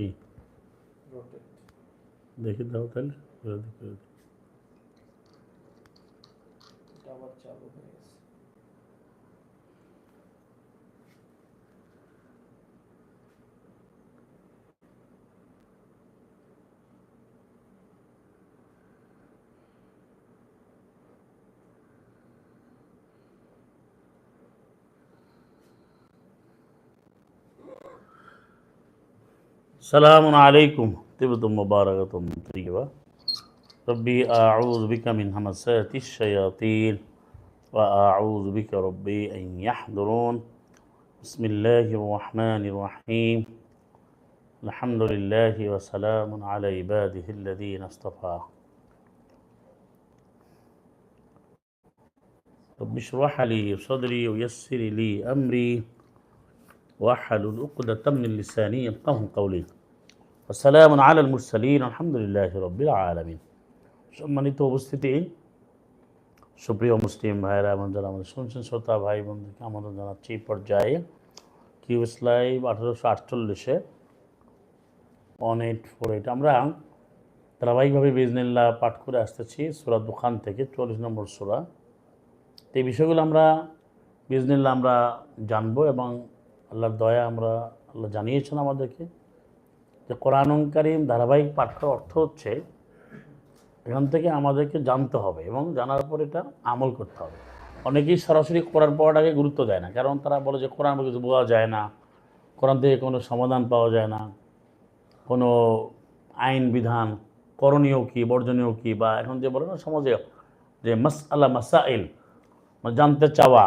কি রোটেট দেখে দাও তাহলে করে দিই, করে দিই। এটা আবার চালু হয়ে গেছে سلام عليكم. طبتم مباركة طيبة. ربي أعوذ بك من همسات الشياطين وأعوذ بك ربي أن يحضرون. بسم الله الرحمن الرحيم. الحمد لله وسلام على عباده الذين اصطفى. رب اشرح لي صدري ويسر لي أمري واحلل عقدة من لساني يفقهوا قولي. আসসালাম আল মুরসালিন আলহামদুলিল্লাহ রবিল আলমিন সম্মানিত উপস্থিতি। সুপ্রিয় মুসলিম ভাইরা এবং যারা আমাদের শুনছেন শ্রোতা ভাই বন্ধুকে আমাদের জানাচ্ছি পর্যায়ে। কিউস লাইভ আঠারোশো আটচল্লিশে। ওয়ান এইট ফোর এইট আমরা ধারাবাহিকভাবে বিজনিল্লা পাঠ করে আসতেছি সুরা দোকান থেকে, চল্লিশ নম্বর সুরা। তো এই বিষয়গুলো আমরা বিজনিল্লা আমরা জানব এবং আল্লাহর দয়া আমরা, আল্লাহ জানিয়েছেন আমাদেরকে। যে কোরআন কারিম ধারাবাহিক পাঠ করার অর্থ হচ্ছে এখান থেকে আমাদেরকে জানতে হবে এবং জানার পর এটা আমল করতে হবে। অনেকেই সরাসরি কোরআন পড়াটাকে গুরুত্ব দেয় না, কারণ তারা বলে যে কোরআন কিছু বোঝা যায় না, কোরআন থেকে কোনো সমাধান পাওয়া যায় না, কোনো আইন বিধান করণীয় কী, বর্জনীয় কী বা এখন যে বলে না সমাজে যে মাস আল্লাহ মাসাইল মানে জানতে চাওয়া,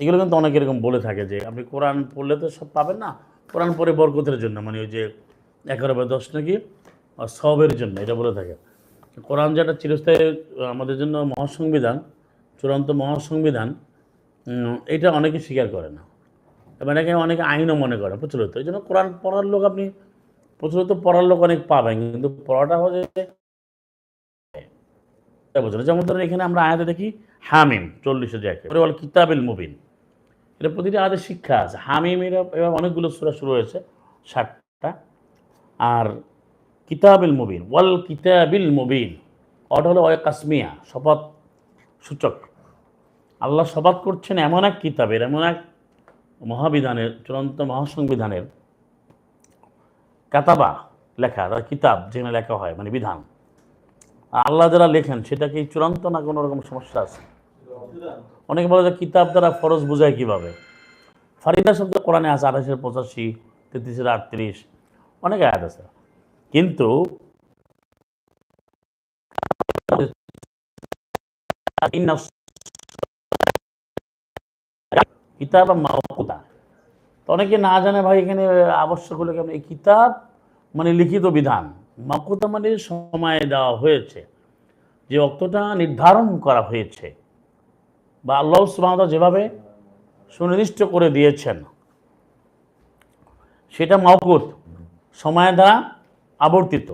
এগুলো কিন্তু অনেক এরকম বলে থাকে যে আপনি কোরআন পড়লে তো সব পাবেন না কোরআন পরে বরকতের জন্য মানে ওই যে এগারো বা দশ নাকি, আর সবের জন্য, এটা বলে থাকে। কোরআন যেটা চিরস্থায়ী আমাদের জন্য মহাসংবিধান, চূড়ান্ত মহাসংবিধান এটা অনেকে স্বীকার করে না। এবং এটাকে অনেকে আইনও মনে করে, প্রচলিত। এই জন্য কোরআন পড়ার লোক আপনি, প্রচলিত পড়ার লোক অনেক পাবেন, কিন্তু পড়াটা হচ্ছে যেমন ধরেন এখানে আমরা আয়াতে দেখি, হামিম, চল্লিশে যাকে বল কিতাবিল মুবিন। এটা প্রতিটি আয়াতের শিক্ষা আছে। হামিম এবার অনেকগুলো সুরা শুরু হয়েছে, ষাটটা। আর কিতাবিল মুবিন, ওয়াল কিতাবিল মুবিন। অটা হলো ওয়া কাসমিয়া, শপথ সূচক। আল্লাহ শপথ করছেন এমন এক কিতাবের, এমন এক মহাবিধানের, চূড়ান্ত মহাসংবিধানের। কাতাবা লেখা তার কিতাব যেখানে লেখা হয় মানে বিধান। আর আল্লাহ যারা লেখেন, সেটা কি চূড়ান্ত না কোনো রকম সমস্যা আছে? অনেকে বলে যে কিতাব দ্বারা ফরজ বোঝায় কীভাবে? ফারিদা শব্দ কোরআনে আছে আঠাশের পঁচাশি, তেত্রিশের আটত্রিশ, অনেক আয়াত আছে। কিন্তু কিতাব মাওকুতা তো অনেকে না জানে ভাই এখানে আবশ্যক হলে কেমন? এই কিতাব মানে লিখিত বিধান। মাকুতা মানে সময় দেওয়া হয়েছে। যে অক্তটা নির্ধারণ করা হয়েছে। বা আল্লাহ সুবাহতা যেভাবে সুনির্দিষ্ট করে দিয়েছেন সেটা মকুত সময় দ্বারা আবর্তিত।